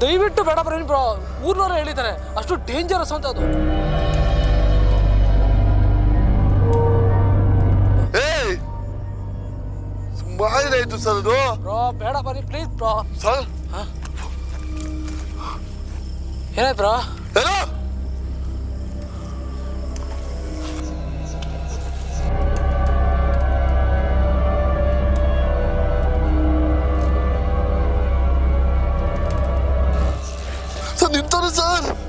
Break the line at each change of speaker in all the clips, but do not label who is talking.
ದಯವಿಟ್ಟು ಬೇಡ bro bro. ಊರ್ನವ್ರು ಹೇಳಿದ್ದಾರೆ. ಅಷ್ಟು ಡೇಂಜರಸ್ ಅಂತ ಅದು.
ಏಯ್! ಸುಮಾರು ಆಯ್ತು ಸರ್ ಅದು.
ಬ್ರೋ ಬೇಡ ಬನ್ನಿ ಪ್ಲೀಸ್ ಬ್ರೋ.
ಸರ್.
ಏನಾಯ್ತು ಬ್ರೋ?
ಏನೋ?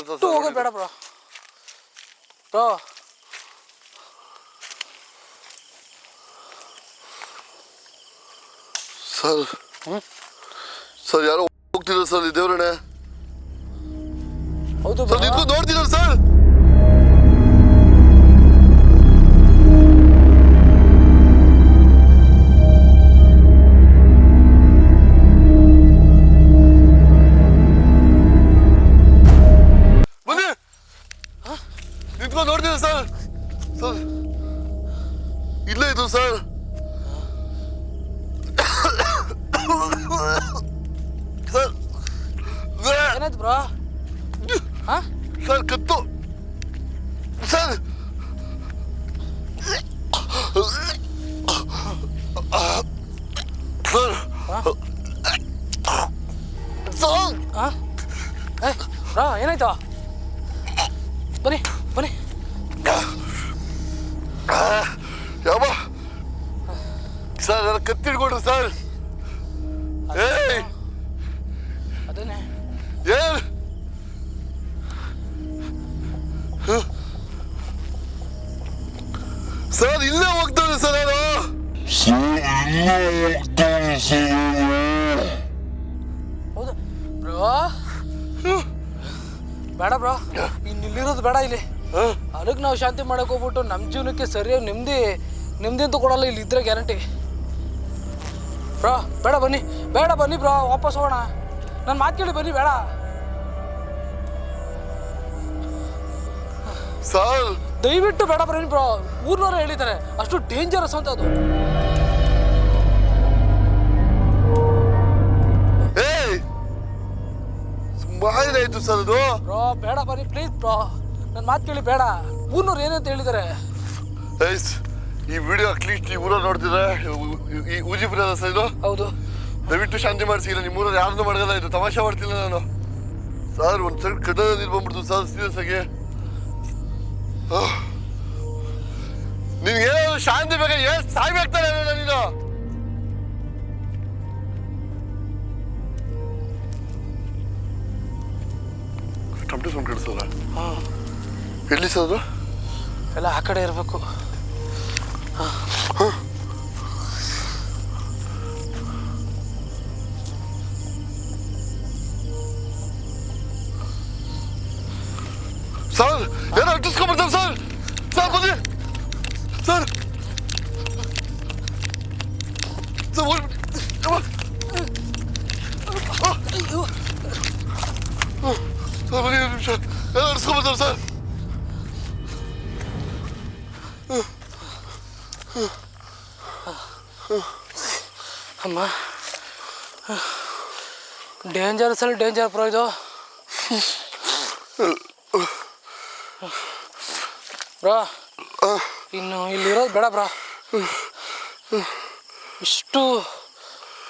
ಇದೇ ಮಾಡಿದೆ
ಅಷ್ಟು ಹೋಗೋದು ಬೇಡ ಬ್ರೋ ಬ್ರೋ
ಸರ್ ಸರ್ ಯಾರೋ ಹೋಗ್ತಿದ್ರು ಸರ್ ಈ ದೇವ್ರಣ್ಣೆ
ಹೌದು
ಸರ್
ಬ್ರೋ
ನಿಂತ್ಕೊಂಡು ನೋಡ್ತಿದ್ದಾರೆ ಸರ್
ಏನಾಯ್ತು ಶಾಂತಿ ಮಾಡಕ್ ಹೋಗ್ಬಿಟ್ಟು ನಮ್ಮ ಜೀವನಕ್ಕೆ ಸರಿಯಾಗಿ ನೆಮ್ಮದಿ ನೆಮ್ಮದಿ ಅಂತೂ ಕೊಡಲ್ಲ ಇಲ್ಲಿ ಇದ್ರೆ ಗ್ಯಾರಂಟಿ ಬ್ರೋ ಬೇಡ ಬನ್ನಿ ಬೇಡ ಬನ್ನಿ ಬ್ರೋ ವಾಪಸ್ ಹೋಗೋಣ. ನಾನು ಮಾತು ಕೇಳಿ ಬನ್ನಿ ಬೇಡ.
ಸರ್.
ದಯವಿಟ್ಟು ಬೇಡ ಬರೀನಿ ಬ್ರೋ ಊರ್ನವ್ರು ಹೇಳಿದ್ದಾರೆ ಅಷ್ಟು ಡೇಂಜರಸ್ ಅಂತ ಅದು.
ಆಯ್ತು ಸರ್ ಅದು.
ಬ್ರೋ ಬೇಡ ಬನ್ನಿ ಪ್ಲೀಸ್ ಬ್ರೋ. ನನ್ನ ಮಾತು ಕೇಳಿ ಬೇಡ. ಊರ್ನವ್ರು ಏನಂತ ಹೇಳಿದ್ದಾರೆ
ಈ ವಿಡಿಯೋ ಅಟ್ಲೀಸ್ಟ್ ಈ ಊರಲ್ಲಿ ನೋಡ್ತಿದ್ರೆ ಈ ಉಜಿಪುರ ಸರ್ ಇದು.
ಹೌದು.
ದಯವಿಟ್ಟು ಶಾಂತಿ ಮಾಡಿಸಿ ಇಲ್ಲ ನಿಮ್ಮ ಊರಲ್ಲಿ ಯಾರನ್ನೂ ಮಾಡಲ್ಲ ಇದು ತಮಾಷೆ ಮಾಡ್ತಿಲ್ಲ ನಾನು. ಸರ್ ಒಂದು ಸೈಡ್ ಕಡ್ಡ ನೀರು ಬಂದ್ಬಿಡ್ತು ಸರ್ ಸೀರಿಯಸ್ ಆಗಿ ನಿನ್ಗೆ ಶಾಂತಿ ಬೇಕಾ? ಸಾಯಿ ಬೇಕಾರೆ ನೀನು? ಟಮಟೆ ಸೌಂಡ್
ಹಾಂ.
ಎಲ್ಲಿ ಸರ್ ಅದು.
ಎಲ್ಲ ಆ ಕಡೆ ಇರಬೇಕು. ಡೇಂಜರಸ್ ಸಲ್ ಡೇಂಜರ್ ಪ್ರೋ ಇದು. ಬ್ರೋ ಇನ್ನು ಇಲ್ಲಿರೋದು ಬೇಡ ಬ್ರೋ. ಇಷ್ಟು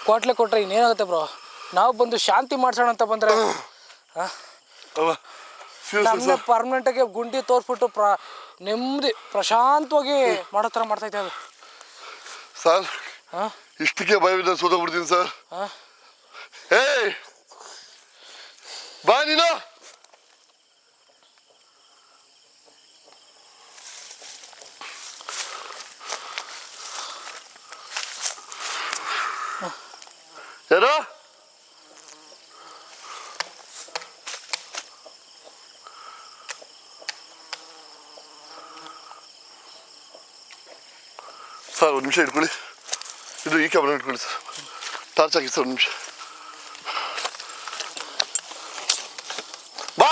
ಕೋಟ್ಲೆ ಕೊಟ್ರೆ ಇನ್ನೇನಾಗುತ್ತೆ ಬ್ರೋ? ನಾವು ಬಂದು ಶಾಂತಿ ಮಾಡ್ಸೋಣ ಅಂತ ಬಂದ್ರೆ ನಮ್ಮನ್ನ ಪರ್ಮನೆಂಟಾಗಿ ಗುಂಡಿ ತೋರಿಸ್ಬಿಟ್ಟು ಪ್ರ ನೆಮ್ಮದಿ ಪ್ರಶಾಂತವಾಗಿ ಮಾಡೋ ಥರ ಮಾಡ್ತೈತೆ ಅದು
ಸರ್
ಹಾಂ
ಇಷ್ಟಕ್ಕೆ ಭಯವಿಲ್ಲ ಬಿಡ್ತೀನಿ ಸರ್.
ಹಾಂ
ಏಯ್ ಬಾ ನೀನು ಯಾರೋ ಸರ್ ಒಂದು ನಿಮಿಷ ಇಟ್ಕೊಳ್ಳಿ ಇದು ಈ ಕ್ಯಾಮ್ರಾ ಇಟ್ಕೊಳ್ಳಿ ಸರ್ ಟಾರ್ಚ್ ಹಾಕಿ ಸರ್ ಒಂದು ನಿಮಿಷ ಬಾ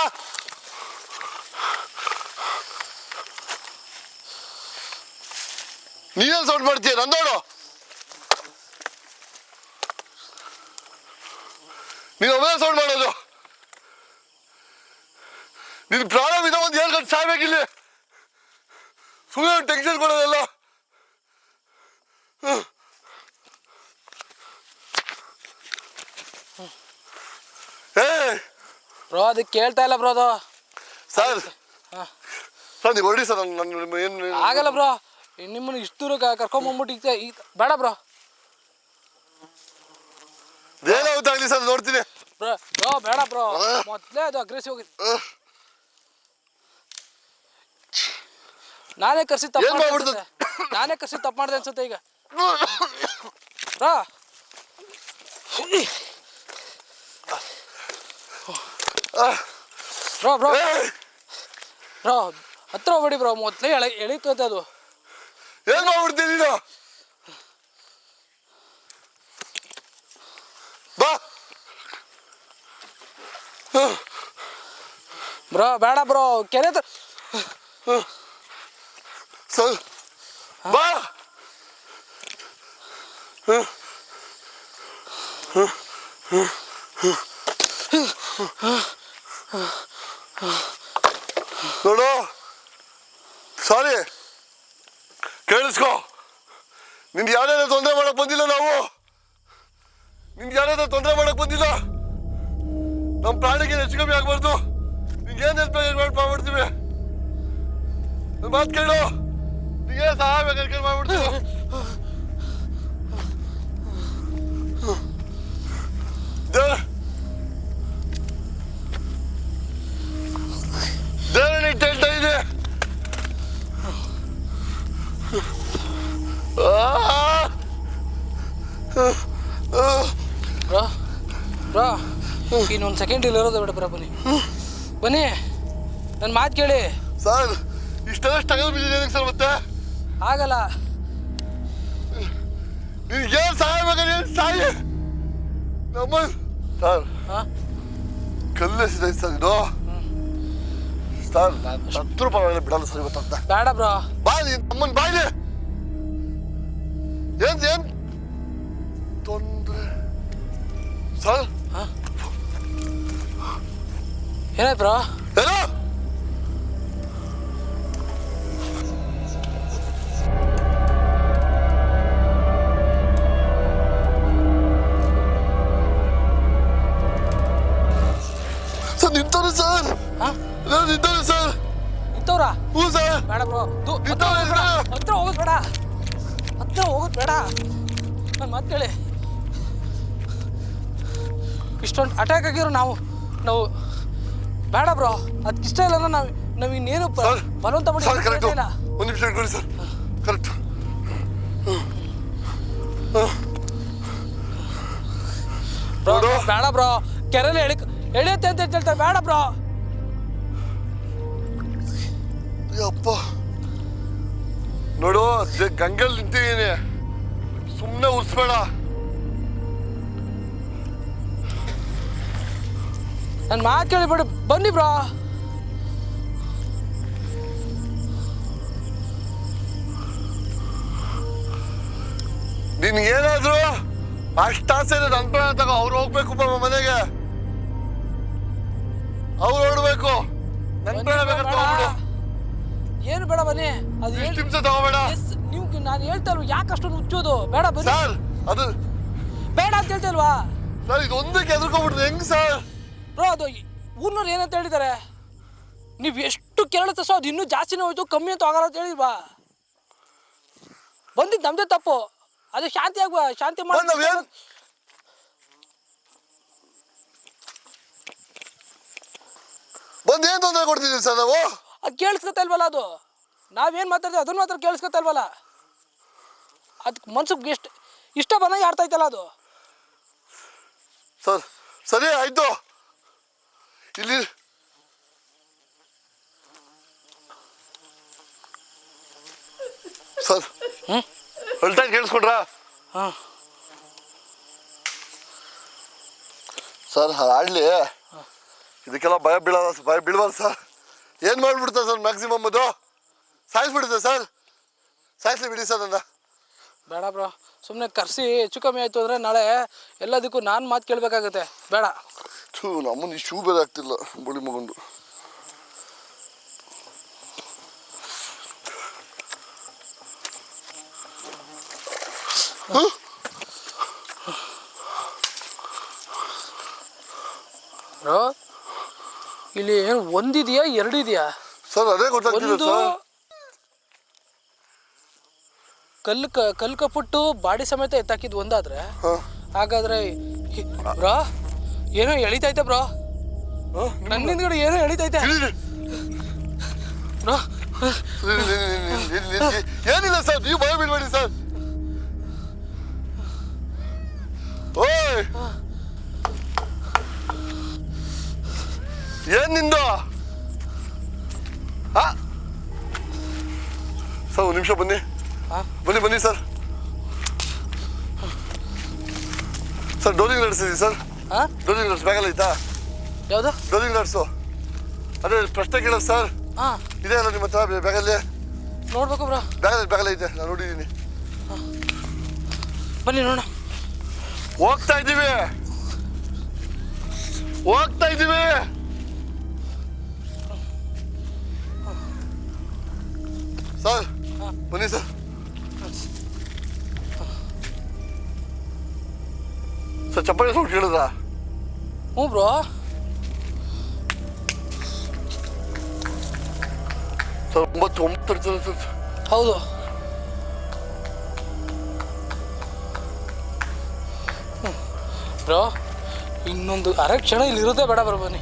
ನೀನೇನು ಸೌಂಡ್ ಮಾಡ್ತೀಯ? ನಂದೋಡು ನೀನು ಒಮ್ಮೆ ಸೌಂಡ್ ಮಾಡೋದು. ನಿನ್ ಪ್ರಾಬ್ಲಮ್ ಇದೆ ಒಂದು ಏಳು ಗಂಟೆ ಸಾಯ್ಬೇಕಿಲ್ಲಿ ಸುಮ್ಮನೆ ಟೆನ್ಷನ್ ಕೊಡೋದಲ್ಲ. ಏ.
ಬ್ರೋ ಅದಕ್ಕೆ ಕೇಳ್ತಾ ಇಲ್ಲ ಬ್ರೋದು
ಸರ್.
ಹಾಂ.
ಸರ್ ನೀವು ಹೊರಡಿ ಸರ್ ನನ್ನ ಏನು
ಆಗಲ್ಲ ಬ್ರೋ. ನಿಮ್ಮನ್ನ ಇಷ್ಟು ದೂರ ಕರ್ಕೊಂಬಂದ್ಬಿಟ್ಟು ಈಗ ಈಗ ಬೇಡ ಬ್ರೋ.
ಏನಾಗುತ್ತಾಗಲಿ ಸರ್ ನೋಡ್ತೀನಿ.
ಬ್ರೋ ಬ್ರೋ ಬೇಡ ಬ್ರೋ. ಮೊದಲೇ ಅದು ಅಗ್ರೆಸಿವ್
ಅಹ್,
ನಾನೇ ಕರ್ಸಿ ತಪ್ಪು
ಏನ್
ಮಾಡ್ದೆ
ಮಾಡ್ಬಿಡ್ತು?
ಅನ್ಸುತ್ತೆ. ನಾನೇ ಕರ್ಸಿ ತಪ್ಪು ಮಾಡಿದೆ ಅನ್ಸುತ್ತೆ ಈಗ. ಬ್ರೋ. Bro bro. ಬ್ರೋ ಹತ್ರ ಹೋಗ್ಬೇಡಿ ಬ್ರೋ. ಮೊದಲೇ ಎಳಿ ಎಳೀತದೆ ಅದು.
ಏನ್ ಮಾಡ್ಬಿಡ್ತೀನಿ ನೀನು? ಬಾ.
ಬ್ರೋ ಬೇಡ ಬ್ರೋ ಕೆರೆ ಹ್ಮ್
ಸರ್ ಬಾ. ನೋಡು. ಸಾರಿ. ಕೇಳಿಸ್ಕೊ. ನಿನ್ಗೆ ಯಾರ್ಯಾರ ತೊಂದರೆ ಮಾಡಕ್ ಬಂದಿಲ್ಲ ನಾವು? ನಿಂಗೆ ಯಾರ್ಯಾರ ತೊಂದರೆ ಮಾಡಕ್ ಬಂದಿಲ್ಲ? ನಮ್ಮ ಪ್ರಾಣಿಗೆ ಹೆಚ್ಚು ಕಮ್ಮಿ ಆಗ್ಬಾರ್ದು. ನಿಂಗೆ ಏನ್ ಹೆಲ್ಪ್ ಮಾಡಿ ಮಾಡ್ಬಿಡ್ತೀವಿ. ಮಾತು ಕೇಳು. ನಿಂಗೆ ಸಹಾಯ ಬೇಕಾದ್ರೆ ಮಾಡ್ಬಿಡ್ತೀವಿ. ದೇವ್ರ. ದೇವ್ರ ಇಟ್ಟು ಹೇಳ್ತಾ ಇದೆ
ಬ್ರೋ ಬ್ರೋ ಇನ್ನೊಂದು ಸೆಕೆಂಡ್ ಇಲ್ಲಿ ಇರೋದು ಬೇಡ ಬ್ರೋ ಬನ್ನಿ ಬನ್ನಿ ನನ್ನ ಮಾತು ಕೇಳಿ.
ಸರ್ ಇಷ್ಟೆಲ್ಲ ಸ್ಟ್ರಗಲ್ ಬಿದ್ದಿದೆ ಸರ್ ಮತ್ತೆ?
ಆಗಲ್ಲ.
ನಿನ್ಗೇನು ಸಹಾಯ ಬೇಕಾದ್ರೆ ಏನು ಸಹಾಯ? ನಮ್ಮ ಸರ್
ಹಾಂ
ಕಲ್ಲೆಸಿದೆ ಸರ್ ಇದು. ಸರ್ ಬಿಡಲ್ಲ ಸರ್ ಇವತ್ತಂತ
ಬೇಡ ಬ್ರೋ.
ಬಾ ನೀನ್ ಅಮ್ಮನ್ ಬಾಯ್ಲಿ. ಏನ್ ಏನ್? ತೊಂದ್ರೆ. ಸರ್
ಹಾಂ? ಏನಾಯ್ತು ಬ್ರೋ?
ಏನೋ?
ಹಾಂ
ನಿಂತವ್ರೆ ಸರ್.
ನಿಂತವ್ರಾ?
ಹ್ಞೂ ಸರ್.
ಬೇಡ ಬ್ರೋ. ದು ಹತ್ರ ಹೋಗೋದು ಬೇಡ. ಹತ್ರ ಹೋಗೋದು ಬೇಡ. ಹತ್ರ ಹೋಗೋದ್ ಬೇಡ. ನನ್ನ ಮಾತು ಕೇಳಿ. ಇಷ್ಟೊಂದು ಅಟ್ಯಾಕ್ ಆಗಿರೋ ನಾವು ನಾವು ಬೇಡ ಬ್ರೋ. ಅದಕ್ಕೆ ಇಷ್ಟ ಇಲ್ಲ ಅಂದ್ರೆ ನಾವು ನಾವು ಇನ್ನೇನು ಪ-
ಸರ್.
ಬಲವಂತ ಮಾಡಿ
ಸರ್ ಕರೆಕ್ಟ್
ಇಲ್ಲ.
ಒಂದು ನಿಮಿಷ ಇಟ್ಕೊಳ್ಳಿ ಸರ್. ಕರೆಕ್ಟ್
ಬ್ರೋ
ನೋಡು.
ಬೇಡ ಬ್ರೋ. ಕೆರೆಯಲ್ಲಿ ಎಳಿ ಎಳಿಯುತ್ತೆ ಅಂತ ಹೇಳ್ತಾರೆ ಬೇಡ ಬ್ರೋ.
ಅಪ್ಪ ನೋಡು ಗಂಗಲ್ ನಿಂತಿದ್ದೀನಿ. ಸುಮ್ಮನೆ ಉಸ್ಬೇಡ.
ನನ್ನ ಮಾತು ಕೇಳಿ ಬಿಡು. ಬನ್ನಿ ಬ್ರೋ.
ನಿನ್ಗೇನಾದ್ರು ಅಷ್ಟಾಸೆ ಇದೆ ನನ್ನ ಪ್ರಾಣ ತಗೋ. ಅವ್ರು ಹೋಗ್ಬೇಕು ಪಾಪ ಮನೆಗೆ. ಅವ್ರು ಓಡ್ಬೇಕು. ನನ್ನ ಪ್ರಾಣ ಬೇಕಂತ ತಗೊಂಡ್ಬಿಡು.
ಏನು ಬೇಡ ಬನ್ನಿ. ಅದು ಎಷ್ಟು
ನಿಮಿಷ ತಗೋಬೇಡ.
ನೀವು ನಾನು ಹೇಳ್ತಾ ಇಲ್ವಾ ಯಾಕೆ ಅಷ್ಟೊಂದು ಹುಚ್ಚೋದು? ಬೇಡ ಬನ್ನಿ.
ಸರ್ ಅದು
ಬೇಡ ಅಂತ ಹೇಳ್ತಾ ಇಲ್ವಾ
ಸರ್ ಇದು ಒಂದಕ್ಕೆ ಎದುರ್ಕೊಂಡ್ಬಿಟ್ರೆ ಹೆಂಗ್ ಸರ್?
ಬ್ರೋ ಅದು ಊರ್ನವ್ರು ಏನಂತ ಹೇಳಿದ್ದಾರೆ? ನೀವು ಎಷ್ಟು ಕೇಳುತ್ತೆ ಸೊ ಅದು ಇನ್ನೂ ಜಾಸ್ತಿನೇ ಹೋಯ್ತು ಕಮ್ಮಿ ಅಂತ ಆಗಲ್ಲ ಅಂತ ಹೇಳಿಲ್ವಾ? ಬಂದಿದ್ದು ನಮ್ದೇ ತಪ್ಪು. ಅದು ಶಾಂತಿ ಆಗುವ ಶಾಂತಿ ಮಾಡಿ
ಬಂದ್ ಏನ್ ತೊಂದರೆ ಕೊಡ್ತಿದ್ದೀವಿ ಸರ್ ನಾವು?
ಅದು ಕೇಳಿಸ್ಕೊತಾ ಇಲ್ವಲ್ಲ ಅದು? ನಾವೇನು ಮಾತಾಡ್ತೀವಿ ಅದನ್ನ ಮಾತ್ರ ಕೇಳಿಸ್ಕೊತಾ ಇಲ್ವಲ್ಲ ಅದಕ್ಕೆ ಮನ್ಸಿಗೆ ಎಷ್ಟು ಇಷ್ಟ ಬಂದಂಗೆ ಆಡ್ತಾ ಇತ್ತಲ್ಲ ಅದು?
ಸರ್ ಸರಿ ಆಯಿತು. ಇಲ್ಲಿ ಸರ್ ಹ್ಞೂ ಅಲ್ಟಾಗಿ ಕೇಳಿಸ್ಕೊಂಡ್ರ?
ಹಾಂ.
ಸರ್ ಆಡಲಿ ಇದಕ್ಕೆಲ್ಲ ಭಯ ಬೀಳ ಭಯ ಬೀಳ್ಬಾರ್ದು ಸರ್. ಏನು ಮಾಡ್ಬಿಡ್ತಾರೆ ಸರ್? ಮ್ಯಾಕ್ಸಿಮಮ್ ಅದು? ಸಾಯಿಸ್ಬಿಡುತ್ತೆ ಸರ್? ಸಾಯಿಸ್ಲಿ ಬಿಡಿ ಸರ್ ನನ್ನ
ಬೇಡ ಬ್ರೋ. ಸುಮ್ಮನೆ ಕರ್ಸಿ ಹೆಚ್ಚು ಕಮ್ಮಿ ಆಯಿತು ಅಂದರೆ ನಾಳೆ ಎಲ್ಲದಕ್ಕೂ ನಾನು ಮಾತು ಕೇಳಬೇಕಾಗತ್ತೆ. ಬೇಡ.
ಥೂ ನಮ್ಮನ್ನು ಈ ಶೂ ಬೇರೆ ಆಗ್ತಿಲ್ಲ ಬಳಿ ಮಗೊಂಡು
ಬ್ರೋ ಇಲ್ಲಿ ಏನು ಒಂದಿದೆಯಾ ಎರಡು ಇದೆಯಾ
ಸರ್ ಅದೇ ಗೊತ್ತಾಗ್ತಿಲ್ಲ
ಒಂದು
ಸರ್.
ಕಲ್ಲು ಕ ಕಲ್ಲು ಕಪ್ಪುಟ್ಟು ಬಾಡಿ ಸಮೇತ ಎತ್ತಾಕಿದ್ ಒಂದಾದ್ರೆ
ಹಾಂ.
ಹಾಗಾದ್ರೆ ಹಿ- ಬ್ರೋ ಏನೋ ಎಳಿತೈತೆ ಬ್ರೋ. ನನ್ನ ಹಿಂದ್ಗಡೆ ಏನೋ ಎಳಿತೈತೆ. ಬ್ರೋ.
ಏನಿಲ್ಲ ಸರ್ ನೀವು ಭಯ ಬೀಳ್ಬೇಡಿ ಸರ್. ಓಯ್. ಏನ್ ನಿಂದು? ಸರ್ ಒಂದು ನಿಮಿಷ ಬನ್ನಿ.
ಹಾ?
ಬನ್ನಿ ಬನ್ನಿ ಸರ್. ಸರ್ ಡೋಲಿಂಗ್ ನಡೆಸಿದ್ದೀವಿ ಸರ್?
ಹಾಂ
ಡೋಲಿಂಗ್ ನಡ್ಸ್ ಬ್ಯಾಗಲ್ಲಿ ಐತಾ?
ಯಾವುದು?
ಡೋಲಿಂಗ್ ನಡ್ಸು. ಅದೇ ಪ್ರಶ್ನೆ ಕೇಳೋದು ಸರ್.
ಹಾಂ
ಇದೆ ಅಲ್ಲ ನಿಮ್ಮ ಹತ್ರ ಬ್ಯಾಗಲ್ಲಿ?
ನೋಡ್ಬೇಕು ಬ್ರೋ.
ಬ್ಯಾಗಲ್ಲಿ ಬ್ಯಾಗಲ್ಲಿ ಐತೆ ನಾನು ನೋಡಿದ್ದೀನಿ.
ಬನ್ನಿ ನೋಡೋಣ.
ಹೋಗ್ತಾ ಇದ್ದೀವಿ. ಹೋಗ್ತಾ ಇದ್ದೀವಿ. ಸರ್ ಬನ್ನಿ ಸರ್. ಸರ್ ಚಪ್ಪಲಿ ಸೌಂಡ್ ಕೇಳಿದ್ರಾ?
ಹ್ಞೂ ಬ್ರೋ.
ಸರ್ ಒಂಬತ್ತು ಒಂಬತ್ತು ಸರ್
ಹೌದು. ಬ್ರೋ ಇನ್ನೊಂದು ಅರೆ ಕ್ಷಣ ಇಲ್ಲಿ ಇರೋದೇ ಬೇಡ ಬರೋ ಬನ್ನಿ.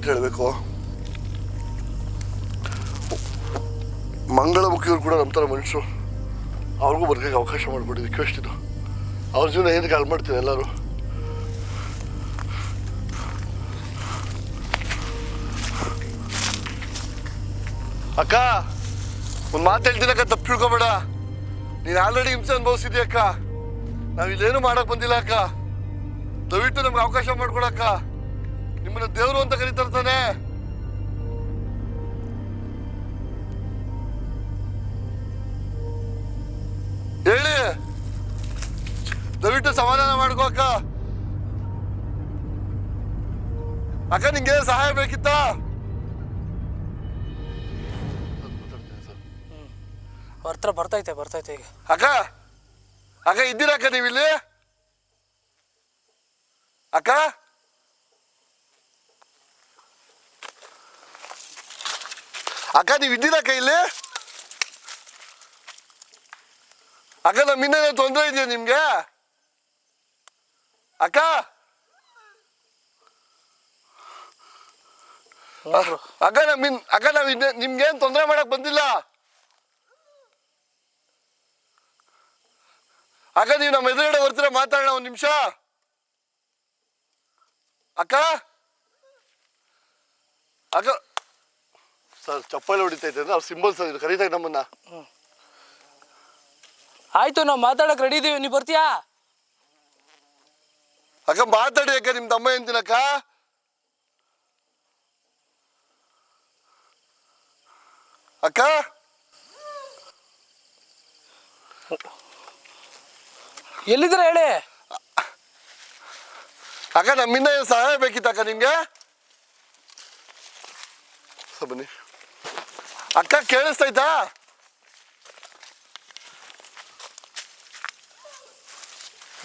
ಮಾತು ಹೇಳಬೇಕು. ಮಂಗಳಮುಖಿಯವರು ಕೂಡ ನಮ್ಮ ಥರ ಮನುಷ್ಯರು. ಅವ್ರಿಗೂ ಬರ್ಕೋಕೆ ಅವಕಾಶ ಮಾಡಿಬಿಡಿ ರಿಕ್ವೆಸ್ಟ್ ಇದು ಅವ್ರ ಜೀವನ ಏನಕ್ಕೆ ಹಾಳು ಮಾಡ್ತೀವಿ ಎಲ್ಲರೂ? ಅಕ್ಕ, ಒಂದು ಮಾತು ಹೇಳ್ತೀನಕ್ಕ, ತಪ್ಪು ತಿಳ್ಕೊಬೇಡ. ನೀನು ಆಲ್ರೆಡಿ ಹಿಂಸೆ ಅನುಭವಿಸಿದ್ಯಾ ಅಕ್ಕ? ನಾವು ಇಲ್ಲೇನು ಮಾಡೋಕೆ ಬಂದಿಲ್ಲ ಅಕ್ಕ. ದಯವಿಟ್ಟು ನಮ್ಗೆ ಅವಕಾಶ ಮಾಡ್ಕೊಡಕ್ಕ. ನಿಮ್ಮನ್ನ ದೇವರು ಅಂತ ಕರೀತಾರ್ತಾನೆ ಹೇಳಿ. ದಯವಿಟ್ಟು ಸಮಾಧಾನ ಮಾಡ್ಕೋ ಅಕ್ಕ. ಅಕ್ಕ ನಿಂಗೆ ಸಹಾಯ ಬೇಕಿತ್ತ?
ಬರ್ತಾ ಬರ್ತೈತೆ ಬರ್ತೈತೆ ಈಗ.
ಅಕ್ಕ ಅಕ್ಕ ಇದ್ದೀರಾ ಅಕ್ಕ ನೀವಿಲ್ಲಿ? ಅಕ್ಕ? ಅಕ್ಕ ನೀವು ಇದ್ದೀರಾ ಅಕ್ಕ ಇಲ್ಲಿ ಅಕ್ಕ ನಮ್ಮ ಇನ್ನೇನೋ ತೊಂದರೆ ಇದೆಯಾ ನಿಮ್ಗೆ? ಅಕ್ಕ? ಅಕ್ಕ ನಮ್ಮ ಇನ್ ಅಕ್ಕ ನಾವು ನಿಮ್ಗೇನು ತೊಂದರೆ ಮಾಡಕ್ ಬಂದಿಲ್ಲ? ಅಕ್ಕ ನೀವು ನಮ್ಮ ಎದುರುಗಡೆ ಬರ್ತೀರಾ ಮಾತಾಡೋಣ ಒಂದು ನಿಮಿಷ. ಅಕ್ಕ? ಅಕ್ಕ ಸರ್ ಚಪ್ಪಲಿ ಹೊಡಿತೈತೆ ನಾವು ಸಿಂಬಲ್ ಸರ್ ಇದು ಕರೀತಾ ನಮ್ಮನ್ನ.
ಆಯ್ತು ನಾವು ಮಾತಾಡಕ್ ರೆಡಿ ಇದೀವಿ. ನೀವು ಬರ್ತೀಯಾ?
ಅಕ್ಕ ಮಾತಾಡಿ ಅಕ್ಕ ನಿಮ್ಮ ತಮ್ಮ ಎಂತಿನಕ್ಕ ಅಕ್ಕ?
ಎಲ್ಲಿದ್ದೀರಾ ಹೇಳಿ?
ಅಕ್ಕ ನಮ್ಮಿಂದ ಏನು ಸಹಾಯ ಬೇಕಿತ್ತು ಅಕ್ಕ ನಿಮ್ಗೆ? ಸ ಬನ್ನಿ. ಅಕ್ಕ ಕೇಳಿಸ್ತೈತಾ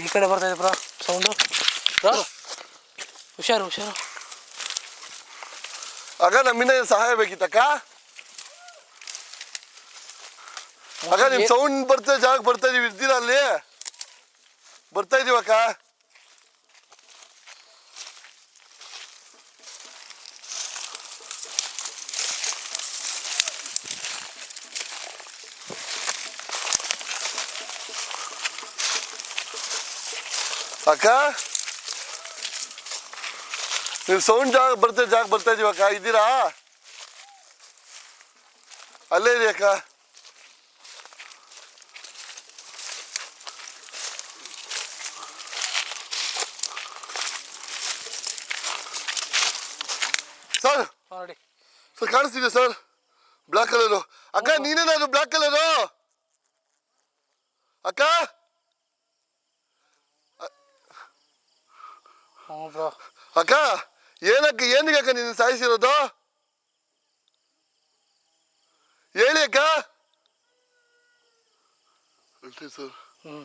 ಈ ಕಡೆ ಬರ್ತಾ ಇದೆ ಬ್ರೋ ಸೌಂಡು ಬ್ರೋ ಹುಷಾರು ಹುಷಾರು.
ಆಗ ನಮ್ಮಿಂದ ಏನು ಸಹಾಯ ಬೇಕಿತ್ತಕ್ಕ ಅಕ್ಕ? ನಿಮ್ ಸೌಂಡ್ ಬರ್ತಾ ಜಾಗ ಬರ್ತಾ ಇದೀವಿ ಇರ್ತೀರ ಅಲ್ಲಿ? ಬರ್ತಾ ಇದೀವಕ್ಕ? ಅಕ್ಕ? ನೀವು ಸೌಂಡ್ ಜಾಗ ಬರ್ತಾ ಜಾಗ ಬರ್ತಾ ಇದೀವಕ್ಕ ಇದ್ದೀರಾ? ಅಲ್ಲೇ ಇರಿ ಅಕ್ಕ. ಸರ್
ನೋಡಿ
ಸರ್ ಕಾಣಿಸ್ತಿದೆ ಸರ್? ಬ್ಲಾಕ್ ಕಲರು ಅಕ್ಕ ನೀನೇನಾದ್ರು ಬ್ಲಾಕ್ ಕಲರು ಅಕ್ಕ?
ಹ್ಞೂ ಬ್ರೋ
ಅಕ್ಕ ಏನಕ್ಕ ಏನಕ್ಕೆ ಅಕ್ಕ ನೀನು ಸಾಯಿಸಿರೋದು? ಹೇಳಿ ಅಕ್ಕ. ತುಂಬಾ ಸರ್.
ಹ್ಞೂ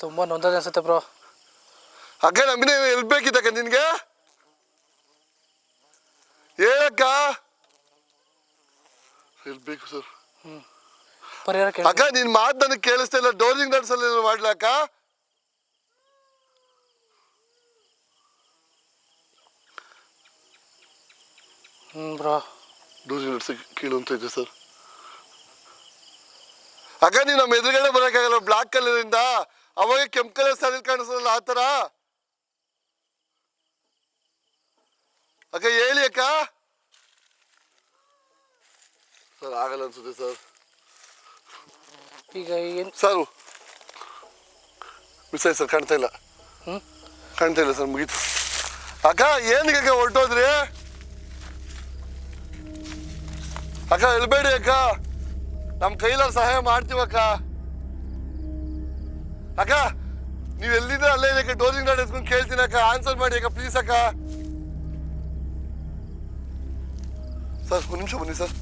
ತುಂಬ ನೊಂದದ ಅನ್ಸುತ್ತೆ ಬ್ರೋ.
ಅಕ್ಕ ನಮ್ಗೆ ಎಲ್ಲಿ ಬೇಕಿದ್ದಕ್ಕ ನಿನ್ಗೆ? ಹೇಳಕ್ಕ ಎಲ್ಲಿ ಬೇಕು ಸರ್?
ಪರಿಹಾರ ಕೇಳಿ.
ಅಕ್ಕ ನಿನ್ ಮಾತು ನನಗೆ ಕೇಳಿಸ್ತಾ ಇಲ್ಲ ಡೋರಿಂಗ್ ನಡ್ಸಲ್ಲ ಮಾಡ್ಲಾ
ಬ್ರೋ.
ಡೋರಿಂಗ್ ನಡೆಸಿ ಕೀಳು ಅಂತ ಇದೆ ಸರ್. ಅಕ್ಕ ನೀನು ನಮ್ಮ ಎದುರುಗಡೆ ಬರೋಕ್ಕಾಗಲ್ಲ ಬ್ಲಾಕ್ ಕಲರಿಂದ. ಅವಾಗ ಕೆಂಪು ಕಲರ್ ಸಾರಿ ಕಾಣಿಸಲ್ಲ ಆ ಥರ. ಅಕ್ಕ ಹೇಳಿ ಅಕ್ಕ. ಸರ್ ಆಗಲ್ಲ ಅನ್ಸುತ್ತೆ ಸರ್.
ಈಗ ಏನು
ಸರ್ ಮಿಸ್ ಆಯ್ತು ಸರ್ ಕಾಣ್ತಾ ಇಲ್ಲ. ಕಾಣ್ತಾ ಇಲ್ಲ ಸರ್ ಮುಗೀತು. ಅಕ್ಕ ಏನಕ್ಕೆ ಅಕ್ಕ ಹೊರಟೋದ್ರಿ? ಅಕ್ಕ ಹೇಳ್ಬೇಡಿ ಅಕ್ಕ. ನಮ್ಮ ಕೈಲಾರ ಸಹಾಯ ಮಾಡ್ತೀವಕ್ಕ ಅಕ್ಕ. ನೀವು ಎಲ್ಲಿದ್ರೆ ಅಲ್ಲೇ ಇದಕ್ಕೆ ಡೋರಿಂಗ್ ಗಾರ್ಡ್ ಎತ್ಕೊಂಡು ಕೇಳ್ತೀನಿ ಅಕ್ಕ. ಆನ್ಸರ್ ಮಾಡಿ ಅಕ್ಕ ಪ್ಲೀಸ್ ಅಕ್ಕ. ಸರ್, ಒಂದು ನಿಮಿಷ ಬನ್ನಿ ಸರ್.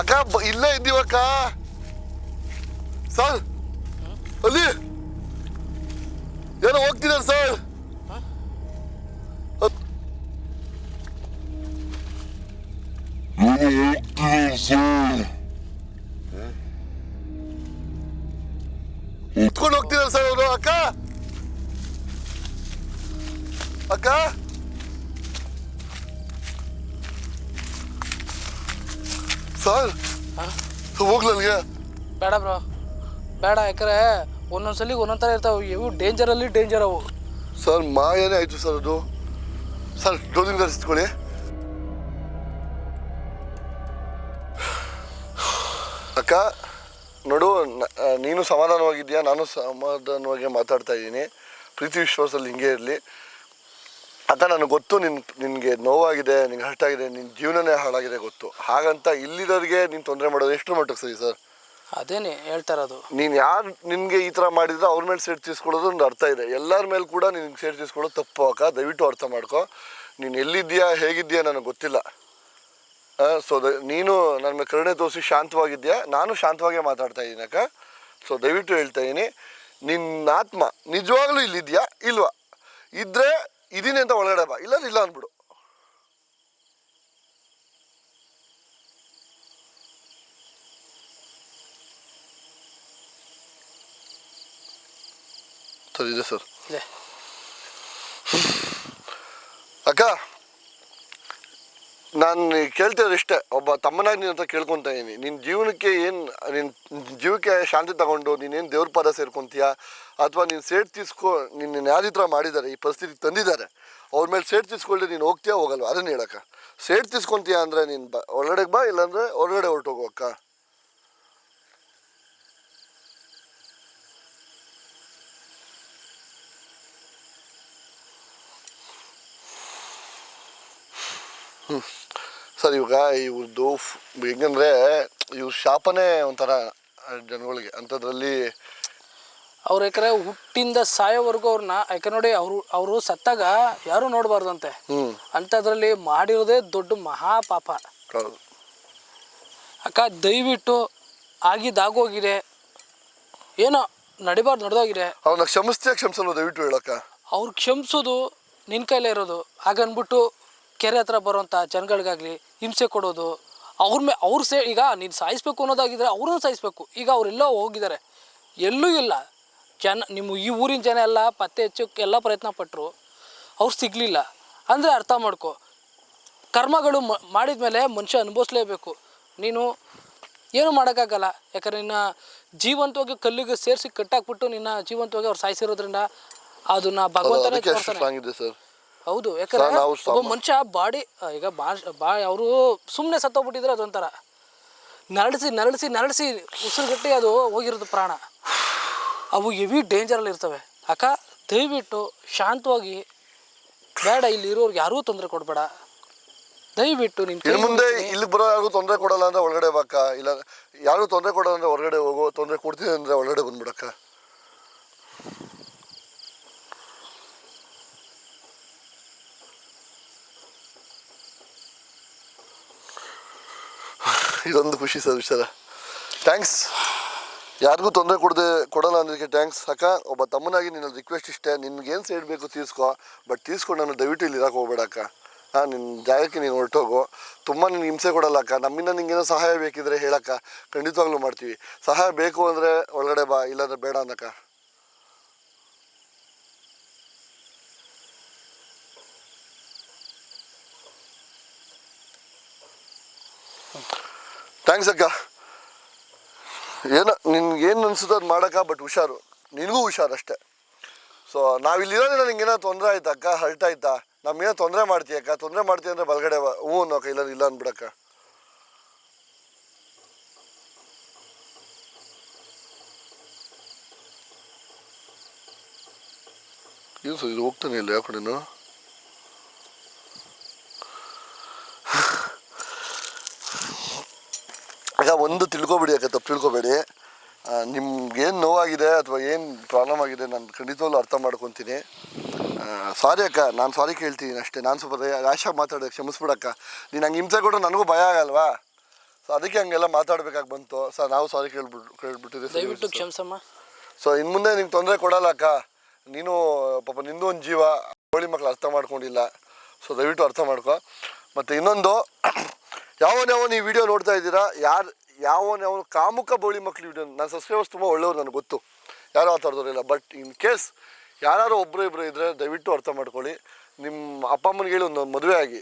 ಅಕ್ಕ ಇಲ್ಲೇ ಇದ್ದೀವಕ್ಕ ಸರ್, ಅಲ್ಲಿ. ಏನೋ ಹೋಗ್ತಿದ್ದಾರೆ ಸರ್. ಎತ್ಕೊಂಡು ಹೋಗ್ತಿದ್ದಾರೆ ಸರ್ ಅವರು ಅಕ್ಕ ಅಕ್ಕ ಸರ್ ಹೋಗ್ಲಲ್ಗೆ
ಬೇಡ ಬ್ರೋ. ಬೇಡ ಯಾಕಂದ್ರೆ ಒಂದೊಂದ್ಸಲಿ ಒಂದೊಂದ್ ಥರ ಇರ್ತಾವೆ. ಇವು ಡೇಂಜರಲ್ಲಿ ಡೇಂಜರ್ ಅವು.
ಸರ್ ಮಾಯನೇ ಆಯ್ತು ಸರ್ ಅದು. ಸರ್ ಡೋರಿಂಗ್ ಧರಿಸ್ಕೊಳ್ಳಿ ಅಕ್ಕ ನೋಡು ನೀನು ಸಮಾಧಾನವಾಗಿದ್ಯಾ ನಾನು ಸಮಾಧಾನವಾಗಿ ಮಾತಾಡ್ತಾ ಇದ್ದೀನಿ. ಪ್ರೀತಿ ವಿಶ್ವಾಸದಲ್ಲಿ ಹಿಂಗೆ ಇರಲಿ. ಅಕ್ಕ ನನಗೆ ಗೊತ್ತು ನಿನ್ ನಿನಗೆ ನೋವಾಗಿದೆ ನಿನ್ಗೆ ಹರ್ಟ್ ಆಗಿದೆ ನಿನ್ನ ಜೀವನನೇ ಹಾಳಾಗಿದೆ ಗೊತ್ತು. ಹಾಗಂತ ಇಲ್ಲಿರೋರಿಗೆ ನೀನು ತೊಂದರೆ ಮಾಡೋದು ಎಷ್ಟು ಮಟ್ಟಕ್ಕೆ ಸರಿ ಸರ್?
ಅದೇನೆ ಹೇಳ್ತಾ ಇರೋದು.
ನೀನು ಯಾರು ನಿನಗೆ ಈ ಥರ ಮಾಡಿದ್ರೆ ಅವ್ರ ಮೇಲೆ ಸೇರ್ ತೀಸ್ಕೊಳ್ಳೋದು ಒಂದು ಅರ್ಥ ಇದೆ. ಎಲ್ಲರ ಮೇಲೆ ಕೂಡ ನಿನಗೆ ಸೇರ್ ತೀಸ್ಕೊಳ್ಳೋದು ತಪ್ಪು ಅಕ್ಕ. ದಯವಿಟ್ಟು ಅರ್ಥ ಮಾಡ್ಕೊ. ನೀನು ಎಲ್ಲಿದ್ದೀಯಾ ಹೇಗಿದ್ದೀಯಾ ನನಗೆ ಗೊತ್ತಿಲ್ಲ. ಸೊ ನೀನು ನನ್ನ ಮೇಲೆ ಕರುಣೆ ತೋರಿಸಿ ಶಾಂತವಾಗಿದ್ಯಾ? ನಾನು ಶಾಂತವಾಗೇ ಮಾತಾಡ್ತಾ ಇದ್ದೀನಿ ಅಕ್ಕ. ಸೊ ದಯವಿಟ್ಟು ಹೇಳ್ತಾ ಇದ್ದೀನಿ. ನಿನ್ನ ಆತ್ಮ ನಿಜವಾಗ್ಲೂ ಇಲ್ಲಿದ್ಯಾ? ಇಲ್ವಾ? ಇದ್ರೆ ಇದೀನಿ ಅಂತ ಒಳಗಡೆ ಬಾ. ಇಲ್ಲ ಇಲ್ಲ ಅಂದ್ಬಿಡು. ಸರ್ ಇದೆ ಸರ್. ಅಕ್ಕ ನಾನು ಕೇಳ್ತಿರೋದು ಇಷ್ಟೇ, ಒಬ್ಬ ತಮ್ಮನಾಗಿ ನಿನ್ನ ಹತ್ರ ಕೇಳ್ಕೊತಾ ಇದ್ದೀನಿ ನಿನ್ನ ಜೀವನಕ್ಕೆ ಏನು ನಿನ್ನ ಜೀವಕ್ಕೆ ಶಾಂತಿ ತಗೊಂಡು ನೀನೇನು ದೇವ್ರ ಪದ ಸೇರ್ಕೊಂತೀಯಾ? ಅಥವಾ ನೀನು ಸೇಟ್ ತೀಸ್ಕೊ ನಿನ್ನ ಈ ಥರ ಮಾಡಿದ್ದಾರೆ, ಈ ಪರಿಸ್ಥಿತಿ ತಂದಿದ್ದಾರೆ. ಅವ್ರ ಮೇಲೆ ಸೇಟ್ ತೀಸ್ಕೊಳ್ಳಿ ನೀನು ಹೋಗ್ತೀಯಾ, ಹೋಗಲ್ವ? ಅದನ್ನ ಹೇಳಕ್ಕ. ಸೇಟ್ ತೀಸ್ಕೊತೀಯಾ ಅಂದರೆ ನೀನು ಬಾ, ಒಳಗಡೆಗೆ ಬಾ, ಇಲ್ಲಾಂದರೆ ಹೊರಗಡೆ ಹೊರಟೋಗು ಇವಾಗ ಇವ್ರದ್ದು ಹೆಂಗಂದ್ರೆ ಇವ್ರ ಶಾಪನೇ ಒಂಥರ ಜನಗಳಿಗೆ ಅಂಥದ್ರಲ್ಲಿ
ಅವ್ರ ಯಾಕಂದ್ರೆ ಹುಟ್ಟಿಂದ ಸಾಯೋವರೆಗೂ ಅವ್ರನ್ನ ಯಾಕೆ ನೋಡಿ ಅವರು ಅವರು ಸತ್ತಾಗ ಯಾರು ನೋಡಬಾರ್ದಂತೆ. ಅಂಥದ್ರಲ್ಲಿ ಮಾಡಿರೋದೇ ದೊಡ್ಡ ಮಹಾಪಾಪ. ಅಕ್ಕ ದಯವಿಟ್ಟು ಆಗಿದ್ದಾಗೋಗಿದೆ ಏನೋ ನಡಿಬಾರ್ದು ನಡೆದೋಗಿದೆ.
ಅವ್ರನ್ನ ಕ್ಷಮಿಸ್ತೀಯ ಕ್ಷಮಿಸಲು ದಯವಿಟ್ಟು ಹೇಳಕ್ಕ.
ಅವ್ರು ಕ್ಷಮಿಸೋದು ನಿನ್ನ ಕೈಲೇ ಇರೋದು. ಹಾಗನ್ಬಿಟ್ಟು ಕೆರೆ ಹತ್ರ ಬರುವಂಥ ಜನಗಳಿಗಾಗಲಿ ಹಿಂಸೆ ಕೊಡೋದು ಅವ್ರ ಮೇ ಅವ್ರು ಸೇ ಈಗ ನೀನು ಸಾಯಿಸ್ಬೇಕು ಅನ್ನೋದಾಗಿದ್ರೆ ಅವ್ರನ್ನ ಸಾಯಿಸ್ಬೇಕು. ಈಗ ಅವರೆಲ್ಲೋ ಹೋಗಿದ್ದಾರೆ ಎಲ್ಲೂ ಇಲ್ಲ. ಜನ ನಿಮ್ಮ ಈ ಊರಿನ ಜನ ಎಲ್ಲ ಪತ್ತೆ ಹಚ್ಚೋಕೆ ಎಲ್ಲ ಪ್ರಯತ್ನ ಪಟ್ಟರು ಅವ್ರು ಸಿಗಲಿಲ್ಲ. ಅಂದರೆ ಅರ್ಥ ಮಾಡ್ಕೊ. ಕರ್ಮಗಳು ಮಾಡಿದ ಮೇಲೆ ಮನುಷ್ಯ ಅನುಭವಿಸ್ಲೇಬೇಕು. ನೀನು ಏನು ಮಾಡೋಕ್ಕಾಗಲ್ಲ. ಯಾಕಂದ್ರೆ ನಿನ್ನ ಜೀವಂತವಾಗಿ ಕಲ್ಲಿಗೆ ಸೇರಿಸಿ ಕಟ್ಟಾಕ್ಬಿಟ್ಟು ನಿನ್ನ ಜೀವಂತವಾಗಿ ಅವ್ರು ಸಾಯಿಸಿರೋದ್ರಿಂದ ಅದನ್ನ ಭಗವಂತನೇ
ಸರ್.
ಹೌದು ಯಾಕಂದ್ರೆ
ನಾವು
ಒಬ್ಬ ಮನುಷ್ಯ ಬಾಡಿ ಈಗ ಬಾ ಅವರು ಸುಮ್ಮನೆ ಸತ್ತೋಗ್ಬಿಟ್ಟಿದ್ರೆ ಅದೊಂಥರ. ನರಳಿಸಿ ನರಳಿಸಿ ನರಳಿಸಿ ಉಸಿರುಗಟ್ಟಿ ಅದು ಹೋಗಿರೋದು ಪ್ರಾಣ. ಅವು ಹೆವಿ ಡೇಂಜರಲ್ಲಿ ಇರ್ತವೆ. ಅಕ್ಕ ದಯವಿಟ್ಟು ಶಾಂತವಾಗಿ ಬೇಡ ಇಲ್ಲಿ ಇರೋರ್ಗೆ ಯಾರೂ ತೊಂದರೆ ಕೊಡಬೇಡ. ದಯವಿಟ್ಟು ನಿನ್ನ
ಇನ್ನು ಮುಂದೆ ಇಲ್ಲಿ ಬರೋ ಯಾರಿಗೂ ತೊಂದರೆ ಕೊಡಲ್ಲ ಅಂದ್ರೆ ಒಳಗಡೆ ಬಾಕ ಇಲ್ಲ ಯಾರು ತೊಂದರೆ ಕೊಡಲ್ಲ ಅಂದ್ರೆ ಹೊರಗಡೆ ಹೋಗೋ ತೊಂದರೆ ಕೊಡ್ತೀನಿ ಅಂದ್ರೆ ಒಳಗಡೆ ಬಂದ್ಬಿಡಕ್ಕ ಇದೊಂದು ಖುಷಿ ಸರ್ ವಿಚಾರ. ಥ್ಯಾಂಕ್ಸ್ ಯಾರಿಗೂ ತೊಂದರೆ ಕೊಡದೆ, ಕೊಡಲ್ಲ ಅನ್ನೋದಕ್ಕೆ ಥ್ಯಾಂಕ್ಸ್ ಅಕ್ಕ, ಒಬ್ಬ ತಮ್ಮನಾಗಿ ನಿನ್ನ ರಿಕ್ವೆಸ್ಟ್ ಇಷ್ಟೇ. ನಿನ್ಗೇನು ಸೈಡ್ ಬೇಕು ತೀರ್ಸ್ಕೊ. ಬಟ್ ತೀರ್ಸ್ಕೊಂಡು ನಾನು ದಯವಿಟ್ಟು ಇಲ್ಲಿ ಇರೋಕೆ ಹೋಗ್ಬೇಡ ಅಕ್ಕ. ಹಾಂ ನಿನ್ನ ಜಾಗಕ್ಕೆ ನೀನು ಹೊರಟೋಗು. ತುಂಬ ನಿನ್ನ ಹಿಂಸೆ ಕೊಡಲ್ಲ ಅಕ್ಕ. ನಮ್ಮಿಂದ ನಿಂಗೇನೋ ಸಹಾಯ ಬೇಕಿದ್ರೆ ಹೇಳಕ್ಕ. ಖಂಡಿತವಾಗ್ಲೂ ಮಾಡ್ತೀವಿ. ಸಹಾಯ ಬೇಕು ಅಂದರೆ ಒಳಗಡೆ ಬಾ, ಇಲ್ಲಾಂದರೆ ಬೇಡ ಅನ್ನಕ್ಕ ಥ್ಯಾಂಕ್ಸ್ ಅಕ್ಕ. ಏನು ನಿನ್ಗೇನು ಅನಿಸುತ್ತೋ ಅದು ಮಾಡಕ್ಕ ಬಟ್ ಹುಷಾರು. ನಿನಗೂ ಹುಷಾರು ಅಷ್ಟೇ. ಸೊ ನಾವಿಲ್ಲಿರೋದ್ರಿಂದ ನಿಂಗೇನೋ ತೊಂದರೆ ಆಯ್ತಾ ಅಕ್ಕ? ಹರ್ಟ್ ಆಯ್ತಾ? ನಮ್ಗೇನೋ ತೊಂದರೆ ಮಾಡ್ತೀಯ ಅಕ್ಕ? ತೊಂದರೆ ಮಾಡ್ತೀಯ ಅಂದರೆ ಬಲಗಡೆ. ಹ್ಞೂ ಅಕ್ಕ ಇಲ್ಲ ಇಲ್ಲ ಅಂದ್ಬಿಡಕ್ಕ ಇದು ಹೋಗ್ತಾನೆ ಇಲ್ಲ ಯಾವ ಕಡೆನೂ ಆಗ ಒಂದು ತಿಳ್ಕೊಬೇಡಿ ಯಾಕೆ ತಪ್ಪು ತಿಳ್ಕೊಬೇಡಿ. ನಿಮ್ಗೇನು ನೋವಾಗಿದೆ ಅಥವಾ ಏನು ಪ್ರಾಬ್ಲಮ್ ಆಗಿದೆ ನಾನು ಖಂಡಿತವಾಗ್ಲೂ ಅರ್ಥ ಮಾಡ್ಕೊತೀನಿ. ಸಾರಿ ಅಕ್ಕ ನಾನು ಸಾರಿ ಕೇಳ್ತೀನಿ ಅಷ್ಟೇ. ನಾನು ಸ್ವಲ್ಪ ರಾಶ ಮಾತಾಡೋಕೆ ಕ್ಷಮಿಸ್ಬಿಡಕ್ಕ. ನೀನು ಹಂಗೆ ಹಿಂಸೆ ಕೊಟ್ಟರೆ ನನಗೂ ಭಯ ಆಗಲ್ವಾ? ಸೊ ಅದಕ್ಕೆ ಹಂಗೆಲ್ಲ ಮಾತಾಡ್ಬೇಕಾಗಿ ಬಂತು. ಸರ್ ನಾವು ಸಾರಿ ಕೇಳ್ಬಿಟ್ಟು ಕೇಳ್ಬಿಟ್ಟಿದ್ದೀವಿ
ದಯವಿಟ್ಟು ಕ್ಷಮಿಸಮ್ಮ.
ಸೊ ಇನ್ನು ಮುಂದೆ ನಿಂಗೆ ತೊಂದರೆ ಕೊಡಲ್ಲ ಅಕ್ಕ. ನೀನು ಪಾಪ ನಿಂದು ಒಂದು ಜೀವ. ಕೋಳಿ ಮಕ್ಕಳು ಅರ್ಥ ಮಾಡ್ಕೊಂಡಿಲ್ಲ. ಸೊ ದಯವಿಟ್ಟು ಅರ್ಥ ಮಾಡ್ಕೊ. ಮತ್ತು ಇನ್ನೊಂದು ಯಾವ ಯಾವನ್ ನೀವು ವಿಡಿಯೋ ನೋಡ್ತಾ ಇದ್ದೀರಾ ಯಾರು ಯಾವನ್ ಅವನು ಕಾಮುಕ ಬೋಳಿ ಮಕ್ಕಳು ವಿಡಿಯೋ ನನ್ನ ಸಬ್ಸ್ಕ್ರೈಬರ್ಸ್ ತುಂಬ ಒಳ್ಳೆಯವ್ರು ನನಗೆ ಗೊತ್ತು. ಯಾರೋ ಆ ಥರದವ್ರಿಲ್ಲ? ಬಟ್ ಇನ್ ಕೇಸ್ ಯಾರು ಒಬ್ಬರು ಇಬ್ಬರು ಇದ್ದರೆ ದಯವಿಟ್ಟು ಅರ್ಥ ಮಾಡ್ಕೊಳ್ಳಿ. ನಿಮ್ಮ ಅಪ್ಪ ಅಮ್ಮನಿಗೆ ಹೇಳಿ, ಒಂದು ಮದುವೆ ಆಗಿ.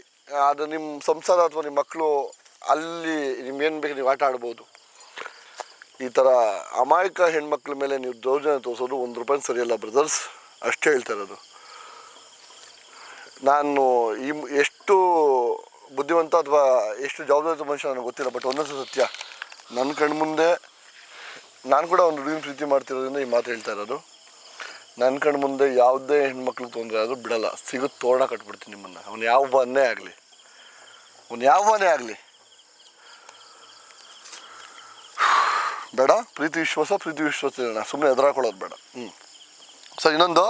ಅದು ನಿಮ್ಮ ಸಂಸಾರ ಅಥವಾ ನಿಮ್ಮ ಮಕ್ಕಳು ಅಲ್ಲಿ ನಿಮ್ಗೇನು ಬೇಕು ನೀವು ಆಟ ಆಡ್ಬೋದು. ಈ ಥರ ಅಮಾಯಕ ಹೆಣ್ಮಕ್ಳ ಮೇಲೆ ನೀವು ದೌರ್ಜನ್ಯ ತೋರಿಸೋದು ಒಂದು ರೂಪಾಯಿ ಸರಿಯಲ್ಲ ಬ್ರದರ್ಸ್ ಅಷ್ಟೇ ಹೇಳ್ತಾ ಇರೋದು. ನಾನು ಈ ಎಷ್ಟು ಬುದ್ಧಿವಂತ ಅಥವಾ ಎಷ್ಟು ಜವಾಬ್ದಾರಿ ಮನುಷ್ಯ ನನಗೆ ಗೊತ್ತಿಲ್ಲ ಬಟ್ ಒಂದೊಂದು ಸತ್ಯ. ನನ್ನ ಕಣ್ಮುಂದೆ ನಾನು ಕೂಡ ಒಂದು ಹುಡುಗಿನ ಪ್ರೀತಿ ಮಾಡ್ತಿರೋದ್ರಿಂದ ಈ ಮಾತು ಹೇಳ್ತಾ ಇರೋದು. ನನ್ನ ಕಣ್ಣು ಮುಂದೆ ಯಾವುದೇ ಹೆಣ್ಮಕ್ಳು ತೊಂದರೆ ಆದರೂ ಬಿಡಲ್ಲ. ಸಿಗು ತೋರಣ ಕಟ್ಬಿಡ್ತೀನಿ ನಿಮ್ಮನ್ನು. ಯಾವ ಬನ್ನೇ ಆಗಲಿ. ಅವನು ಯಾವ ಬನ್ನೇ ಆಗಲಿ. ಬೇಡ. ಪ್ರೀತಿ ವಿಶ್ವಾಸ ಪ್ರೀತಿ ವಿಶ್ವಾಸ ಇರೋಣ. ಸುಮ್ಮನೆ ಎದುರಾಕೊಳ್ಳೋದು ಬೇಡ. ಹ್ಞೂ ಸರ್, ಇನ್ನೊಂದು.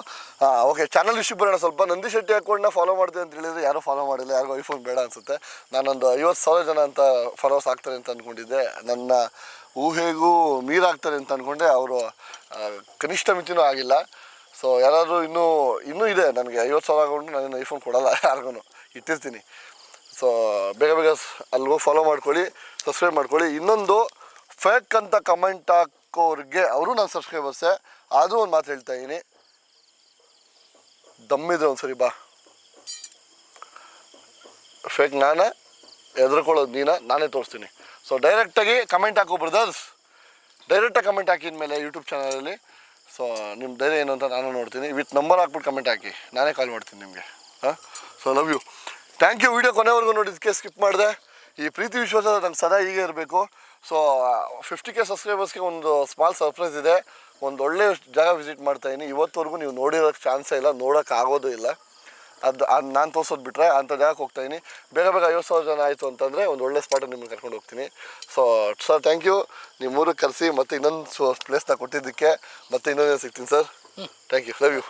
ಓಕೆ ಚಾನಲ್ ವಿಷಯ ಬರೋಣ. ಸ್ವಲ್ಪ ನಂದಿ ಶೆಟ್ಟಿ ಅಕೌಂಟ್ನ ಫಾಲೋ ಮಾಡ್ತೀವಿ ಅಂತ ಹೇಳಿದ್ರೆ ಯಾರೂ ಫಾಲೋ ಮಾಡಿಲ್ಲ. ಯಾರಿಗೂ ಐಫೋನ್ ಬೇಡ ಅನಿಸುತ್ತೆ. ನಾನೊಂದು ಐವತ್ತು ಸಾವಿರ ಜನ ಅಂತ ಫಾಲೋವರ್ಸ್ ಆಗ್ತಾರೆ ಅಂತ ಅಂದ್ಕೊಂಡಿದ್ದೆ ನನ್ನ ಊಹೆಗೂ ಮೀರಾಗ್ತಾರೆ ಅಂತ ಅಂದ್ಕೊಂಡೆ ಅವರು ಕನಿಷ್ಠ ಮಿತಿನೂ ಆಗಿಲ್ಲ. ಸೊ ಯಾರಾದರೂ ಇನ್ನೂ ಇನ್ನೂ ಇದೆ ನನಗೆ. ಐವತ್ತು ಸಾವಿರ ಆಗೊಂಡು ನಾನು ಐಫೋನ್ ಕೊಡಲ್ಲ. ಯಾರಿಗೂ ಇಟ್ಟಿರ್ತೀನಿ. ಸೊ ಬೇಗ ಬೇಗ ಸ್- ಅಲ್ಲಿ ಹೋಗಿ ಫಾಲೋ ಮಾಡ್ಕೊಳ್ಳಿ. ಸಬ್ಸ್ಕ್ರೈಬ್ ಮಾಡ್ಕೊಳ್ಳಿ. ಇನ್ನೊಂದು ಫೇಕ್ ಅಂತ ಕಮೆಂಟ್ ಹಾಕೋರಿಗೆ ಅವರು ನನ್ನ ಸಬ್ಸ್ಕ್ರೈಬರ್ಸೇ ಆದರೂ ಒಂದು ಮಾತು ಹೇಳ್ತಾ ಇದ್ದೀನಿ. ದಮ್ಮಿದ್ರೆ ಒಂದ್ಸರಿ ಬಾ. ಫೇಕ್ ನಾನೇ, ಎದ್ರಕೊಳ್ಳೋದು ನೀನ, ನಾನೇ ತೋರಿಸ್ತೀನಿ. ಸೊ ಡೈರೆಕ್ಟಾಗಿ ಕಮೆಂಟ್ ಹಾಕೋ ಬ್ರದರ್ಸ್ ಡೈರೆಕ್ಟಾಗಿ ಕಮೆಂಟ್ ಹಾಕಿದ ಮೇಲೆ ಯೂಟ್ಯೂಬ್ ಚಾನಲಲ್ಲಿ ಸೊ ನಿಮ್ಮ ಧೈರ್ಯ ಏನು ಅಂತ ನಾನು ನೋಡ್ತೀನಿ. ವಿತ್ ನಂಬರ್ ಹಾಕ್ಬಿಟ್ಟು ಕಮೆಂಟ್ ಹಾಕಿ. ನಾನೇ ಕಾಲ್ ಮಾಡ್ತೀನಿ ನಿಮಗೆ. ಹಾಂ? So love you thank you video ಕೊನೆವರೆಗೂ ನೋಡಿದ್ದಕ್ಕೆ ಸ್ಕಿಪ್ ಮಾಡಿದೆ. ಈ ಪ್ರೀತಿ ವಿಶ್ವಾಸ ನಂಗೆ ಸದಾ ಹೀಗೆ ಇರಬೇಕು. ಸೊ ಫಿಫ್ಟಿ ಕೆ ಸಬ್ಸ್ಕ್ರೈಬರ್ಸ್ಗೆ ಒಂದು ಸ್ಮಾಲ್ ಸರ್ಪ್ರೈಸ್ ಇದೆ. ಒಂದು ಒಳ್ಳೆಯ ಜಾಗ ವಿಸಿಟ್ ಮಾಡ್ತಾಯಿದ್ದೀನಿ ಇವತ್ತವರೆಗೂ ನೀವು ನೋಡಿರೋಕ್ಕೆ ಚಾನ್ಸೇ ಇಲ್ಲ ನೋಡೋಕೆ ಆಗೋದು ಇಲ್ಲ. ಅದು ಅದು ನಾನು ತೋರ್ಸೋದು ಬಿಟ್ಟರೆ ಅಂಥ ಜಾಗಕ್ಕೆ ಹೋಗ್ತಾ ಇದೀನಿ. ಬೇಗ ಬೇಗ ಐವತ್ತು ಸಾವಿರ ಜನ ಆಯಿತು ಅಂತಂದರೆ ಒಂದು ಒಳ್ಳೆ ಸ್ಪಾಟ್ ನಿಮ್ಮನ್ನು ಕರ್ಕೊಂಡು ಹೋಗ್ತೀನಿ. ಸೊ ಸರ್ ಥ್ಯಾಂಕ್ ಯು ನಿಮ್ಮ ಮೂರು ಕರೆಸಿ ಮತ್ತೆ ಇನ್ನೊಂದು ಪ್ಲೇಸ್ನ ಕೊಟ್ಟಿದ್ದಕ್ಕೆ ಮತ್ತೆ ಇನ್ನೊಂದು ಸಿಗ್ತೀನಿ sir thank you love you